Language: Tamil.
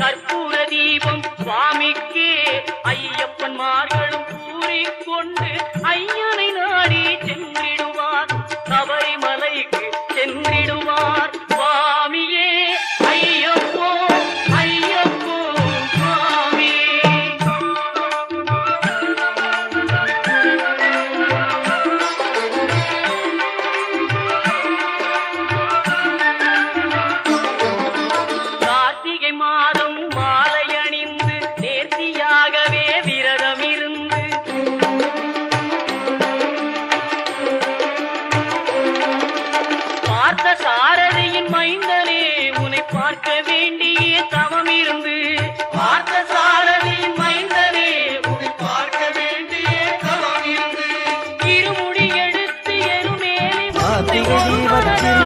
கற்பூர தீபம் சுவாமிக்கே ஐயப்பன் மார்களும் கூறிக்கொண்டு ஐயனை நாடி சென்றிடுவார். சபரிமலைக்கு சென்றிடுவார். சுவாமியே ஐயப்போ ஐயப்போ சுவாமி. கார்த்திகை மாதம் பார்த்த சாரதியின் மைந்தனே உன்னை பார்க்க வேண்டிய தவம் இருந்து. பார்த்த சாரதியின் மைந்தனே உன்னை பார்க்க வேண்டிய தவம் இருந்து. இருமுடி எடுத்து எருமேலி